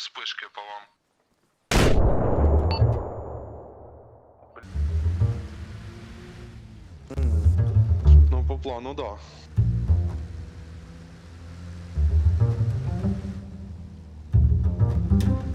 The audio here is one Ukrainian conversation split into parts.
Вспишки по вам. Ну, по плану, да. Блять.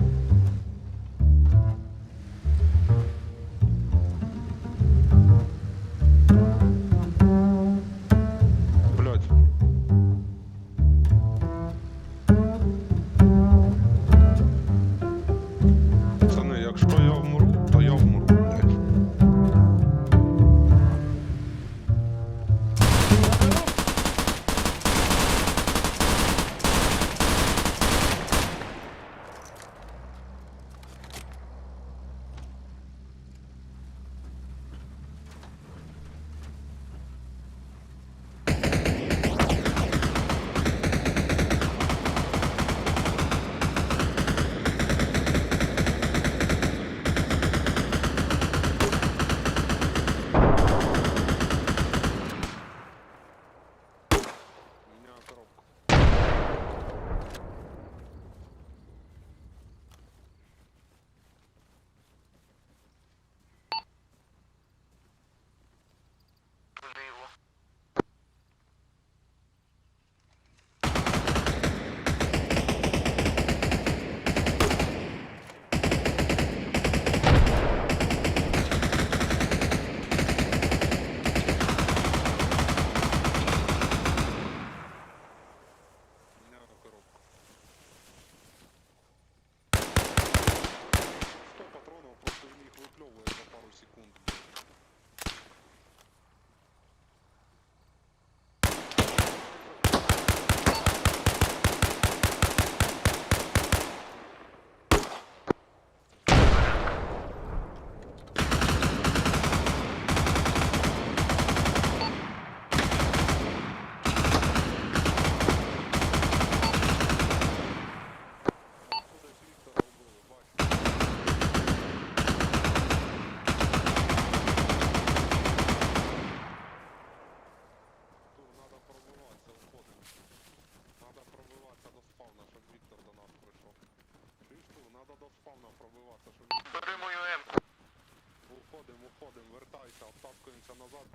Уходим, вертайся, обтаскуємося назад.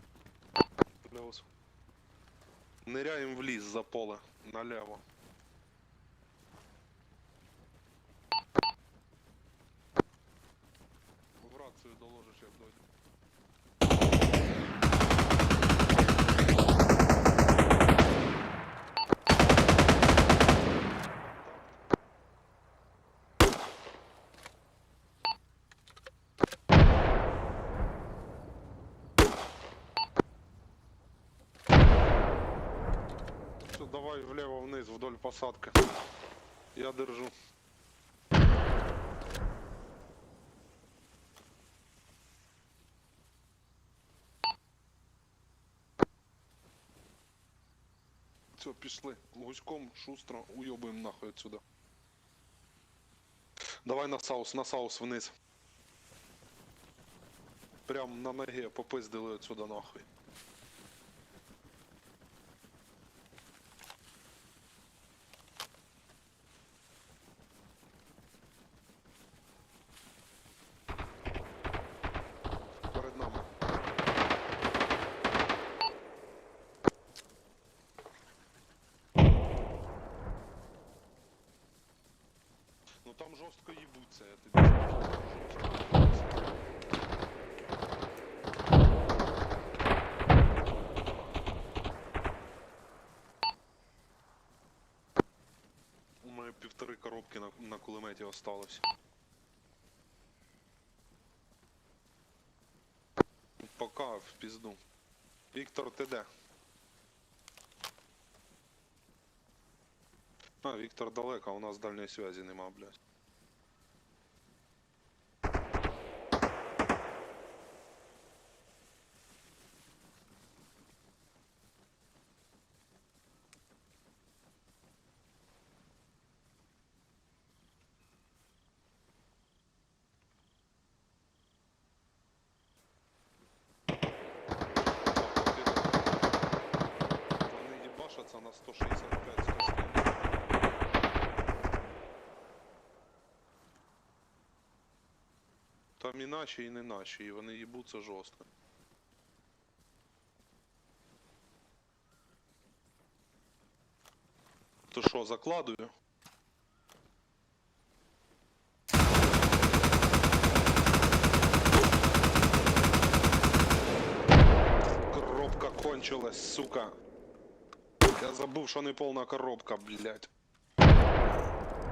Ниряємо в ліс за поле, наліво. В рацію доложиш, як дойде. Все, давай влево вниз вдоль посадки. Я держу. Все, пішли. Гуськом шустро уйобуємо нахуй отсюда. Давай на саус, на саус вниз. Прям на ноге попиздили отсюда нахуй. Ну там жорстко їбуться, я тобі. У мене півтори коробки на, на кулеметі осталось. Пока в пізду. Віктор, ти де? А, Віктор далеко, а у нас дальньої зв'язі нема, блядь. Вони їбашаться на 165 170 Там і наші, і не наші, і вони їбуться жорстко. То що, закладую? Коробка кончилась, сука. Я забув, що не повна коробка, блядь.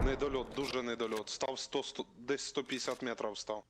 Недольот, дуже недольот. Став 100, 100 десь 150 метрів став.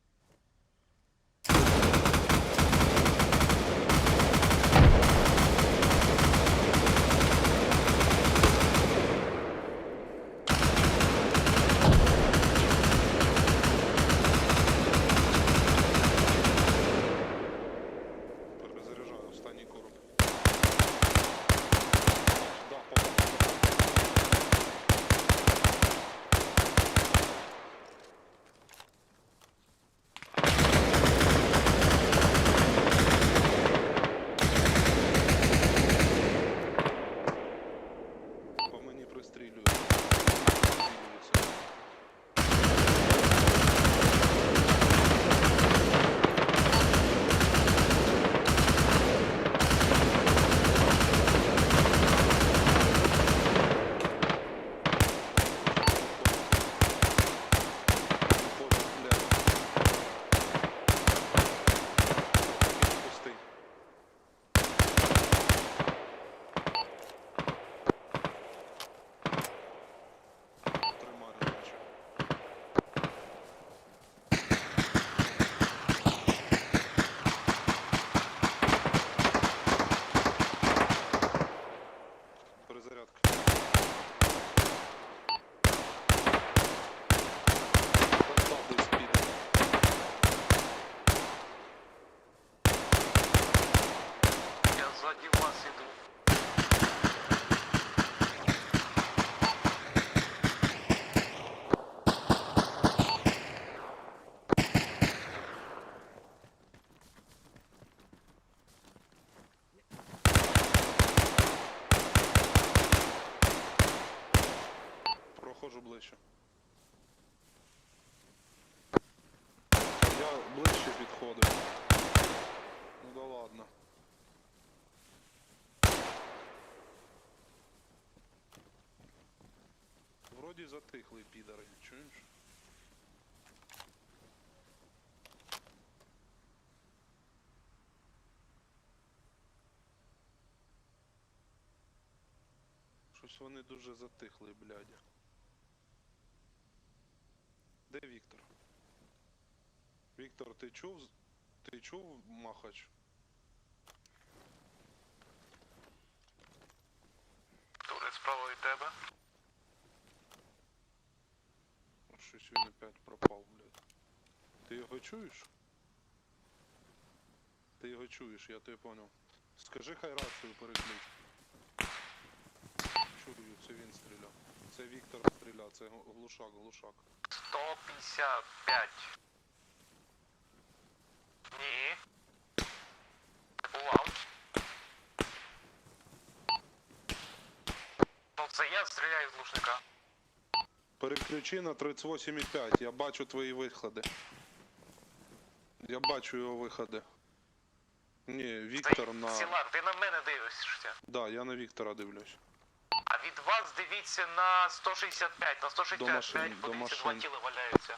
Проходжу ближче. Я ближче підходив. Ну да ладно. Вроді затихли підари, чуєш? Щось вони дуже затихли, блядь. Де Віктор? Віктор, ти чув? Ти чув Махач? Турець справа від тебе. Щось він опять пропав, блядь. Ти його чуєш? Ти його чуєш, я тебе понял. Скажи хай рацію переключ. Чую, це він стріляв. Це Віктор стріляв, це глушак, глушак. 155. Ні. Бував. Я стріляю з глушника. Переключи на 38,5, я бачу твої виходи. Я бачу його виходи. Ні, Віктор на. Сіла, ти на мене дивишся. Да, я на Віктора дивлюсь. А від вас дивіться на 165. На 165 машин, до подивіться, два машин. тіла валяються.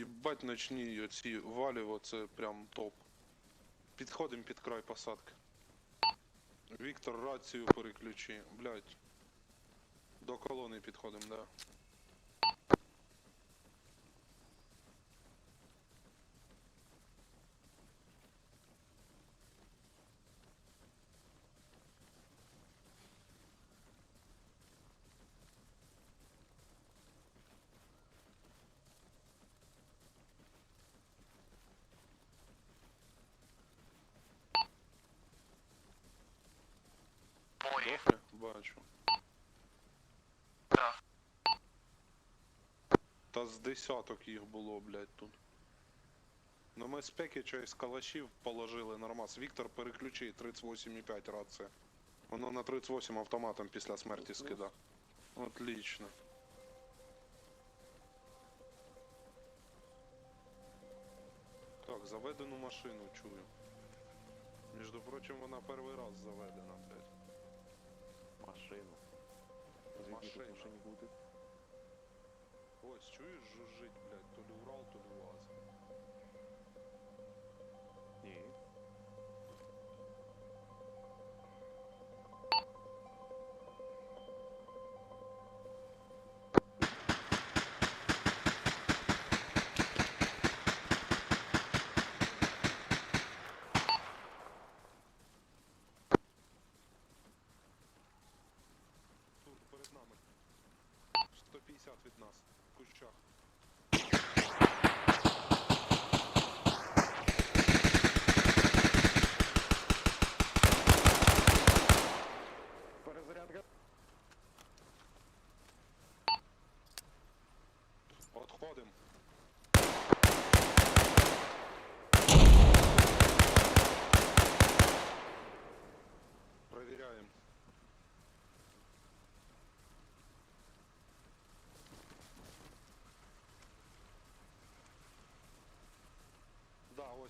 Їбать ночні оці валіво, це прям топ. Підходимо під край посадки. Віктор, рацію переключи. Блять. До колони підходимо, да. Мої. Бачу. Так. Та з десяток їх було, блять, тут. Ну ми з Пекіча із калашів положили нормас. Віктор, переключи 38,5 рація. Воно на 38 автоматом після смерті скида. Отлично. Так, заведену машину чую. Між прочим, вона перший раз заведена, блядь. Машину. Машина. машині бути? Ось, чуєш, жужжить, блядь, то ли Урал, то ли УАЗ.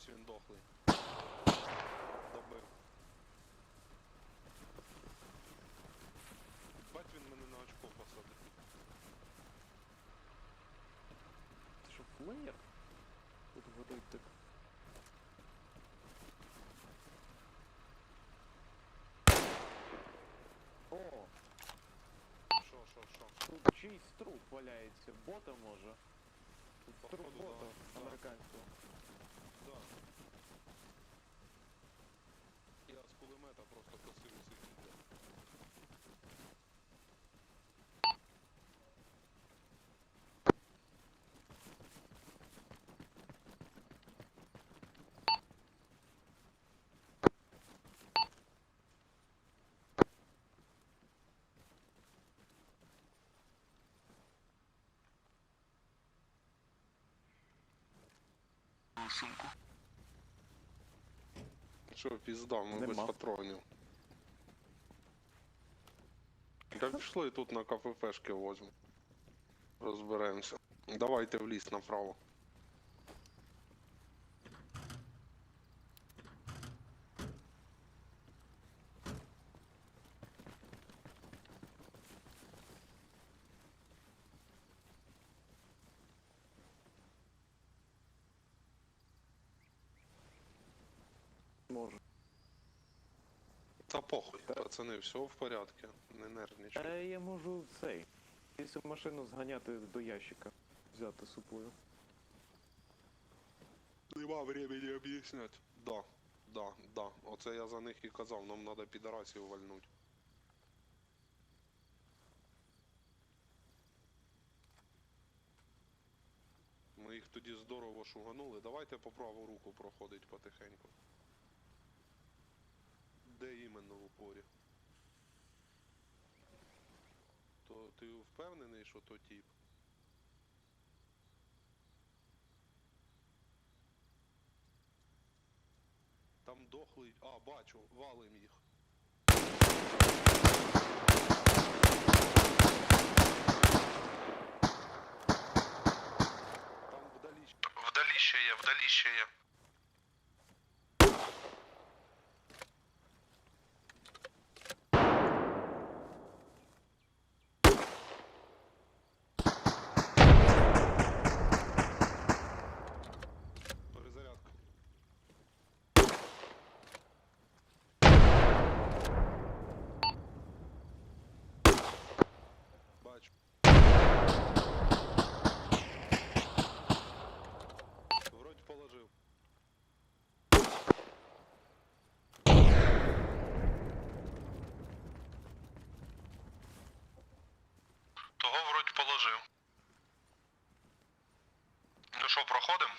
Ось він дохлий. Добив. Бать він мене на очко посадив. Це що, флеєр? Тут горить так. О, Шо, шо, шо? тут чийсь труп валяється. Бота може. Тут труп Походу, да, бота да. американського. Да. Я з кулемета просто косив усіх людей. Що, пізда, ми без Нема. патронів. Я пішли і тут на КППшки возьму. Розберемося. Давайте в ліс направо. Може. Та похуй, пацани, все в порядку, не нервничай. Е, я можу цей. Якщо машину зганяти до ящика. Взяти з собою. Нема времени об'ясняти. Да, да, да. Оце я за них і казав, нам треба підарасів вальнуть. Ми їх тоді здорово шуганули. Давайте по праву руку проходить потихеньку. Де іменно в упорі? То ти впевнений, що то тіп? Там дохлий. А, бачу, валим їх. Там вдалі. ще є, вдалі ще є. Перезарядка. Бачу. Вроді положив. Того вроді положив. Ну що, проходимо?